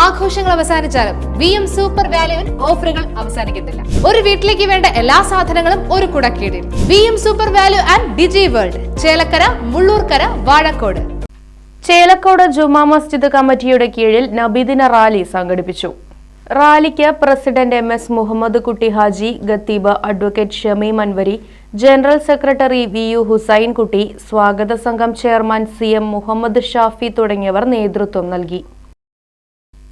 ആഘോഷങ്ങൾ അവസാനിച്ചാലും V M super വാല്യുവിൽ ഓഫറുകൾ അവസാനിക്കുന്നില്ല. ഒരു വീട്ടിലേക്ക് വേണ്ട എല്ലാ സാധനങ്ങളും ഒരു കുടക്കീടിൽ. V M super value and digi world. Chelakkara Mullurkara Vazhakkode. Chelakkode ജുമാ മസ്ജിദ് കമ്മിറ്റിയുടെ കീഴിൽ നബിദിന റാലി സംഘടിപ്പിച്ചു. റാലിക്ക് president M S Muhammad Kutty Haji ഖത്തീബ് advocate Shameem Anwari general secretary V U Hussain Kutty സ്വാഗത സംഘം chairman C M Muhammad Shafi തുടങ്ങിയവർ നേതൃത്വം നൽകി.